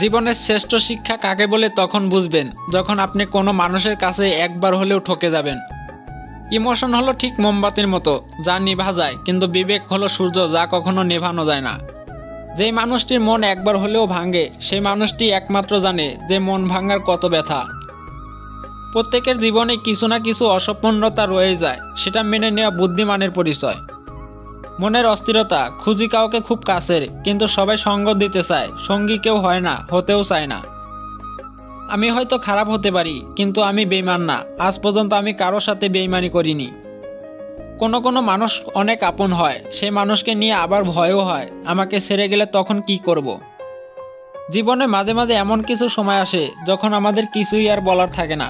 জীবনের শ্রেষ্ঠ শিক্ষা কাকে বলে তখন বুঝবেন, যখন আপনি কোনো মানুষের কাছে একবার হলেও ঠকে যাবেন। ইমোশন হলো ঠিক মোমবাতির মতো, যা নিভা যায়, কিন্তু বিবেক হলো সূর্য, যা কখনো নেভানো যায় না। যেই মানুষটির মন একবার হলেও ভাঙে, সেই মানুষটি একমাত্র জানে যে মন ভাঙার কত ব্যথা। প্রত্যেকের জীবনে কিছু না কিছু অসম্পূর্ণতা রয়ে যায়, সেটা মেনে নেওয়া বুদ্ধিমানের পরিচয়। মনের অস্থিরতা, খুঁজি কাউকে খুব কাছের, কিন্তু সবাই সঙ্গ দিতে চায়। সঙ্গী কেউ হয় না, হতেও চায় না। আমি হয়তো খারাপ হতে পারি, কিন্তু আমি বেইমান না। আজ পর্যন্ত আমি কারোর সাথে বেইমানি করিনি। কোনো কোনো মানুষ অনেক আপন হয় সেই মানুষকে নিয়ে আবার ভয়ও হয়, আমাকে ছেড়ে গেলে তখন কি করব। জীবনে মাঝে মাঝে এমন কিছু সময় আসে, যখন আমাদের কিছুই আর বলার থাকে না।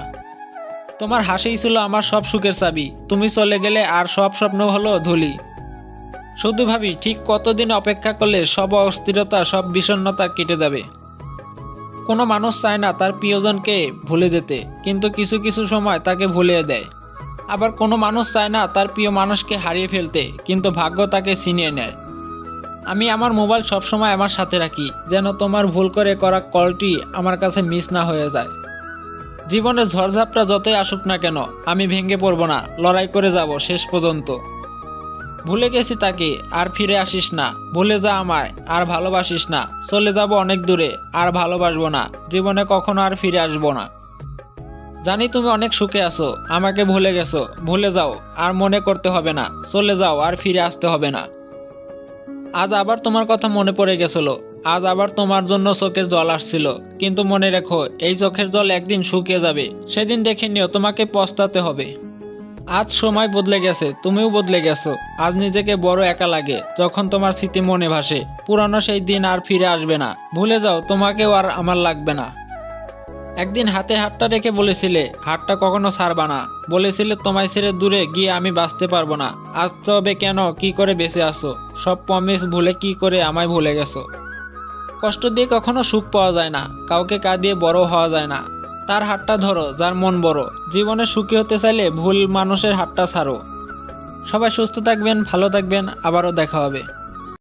তোমার হাসিই ছিল আমার সব সুখের চাবি, তুমি চলে গেলে আর সব স্বপ্ন হলো ধুলি। শুধু ভাবি, ঠিক কতদিন অপেক্ষা করলে সব অস্থিরতা, সব বিষণ্ণতা কেটে যাবে? কোনো মানুষ চায় না তার প্রিয়জনকে ভুলে যেতে, কিন্তু কিছু কিছু সময় তাকে ভুলে দেয়। আবার কোনো মানুষ চায় না তার প্রিয় মানুষকে হারিয়ে ফেলতে, কিন্তু ভাগ্য তাকে ছিনিয়ে নেয়। আমি আমার মোবাইল সবসময় আমার সাথে রাখি, যেন তোমার ভুল করে করা কলটি আমার কাছে মিস না হয়ে যায়। জীবনের ঝড়ঝাপটা যতই আসুক না কেন, আমি ভেঙে পড়ব না, লড়াই করে যাব শেষ পর্যন্ত। ভুলে গেছি তাকে, আর ফিরে আসিস না। ভুলে যা আমায়, আর ভালোবাসিস না। চলে যাব অনেক দূরে, আর ভালোবাসবো না। জীবনে কখনো আর ফিরে আসব না। জানি তুমি অনেক সুখে আছো, আমাকে ভুলে গেছো, ভুলে যাও, আর মনে করতে হবে না। চলে যাও, আর ফিরে আসতে হবে না। আজ আবার তোমার কথা মনে পড়ে গেছিল। আজ আবার তোমার জন্য চোখের জল আসছিল। কিন্তু মনে রেখো, এই চোখের জল একদিন শুকিয়ে যাবে। সেদিন দেখে নিও, তোমাকে পস্তাতে হবে। আজ সময় বদলে গেছে, তুমিও বদলে গেছো। আজ নিজেকে বড় একা লাগে, যখন তোমার স্মৃতি মনে ভাসে। পুরানো সেই দিন আর ফিরে আসবে না। ভুলে যাও, তোমাকেও আর আমার লাগবে না। একদিন হাতে হাতটা রেখে বলেছিলে, হাতটা কখনো ছাড়বা না। বলেছিলে, তোমায় ছেড়ে দূরে গিয়ে আমি বাঁচতে পারব না। আজ তবে কেন, কি করে বেঁচে আসো সব প্রমিস ভুলে কি করে আমায় ভুলে গেছো? কষ্ট দিয়ে কখনো সুখ পাওয়া যায় না। কাউকে কাঁদিয়ে বড় হওয়া যায় না। তার হাতটা ধরো, যার মন বড়। জীবনে সুখী হতে চাইলে ভুল মানুষের হাতটা ছাড়ো। সবাই সুস্থ থাকবেন, ভালো থাকবেন, আবারও দেখা হবে।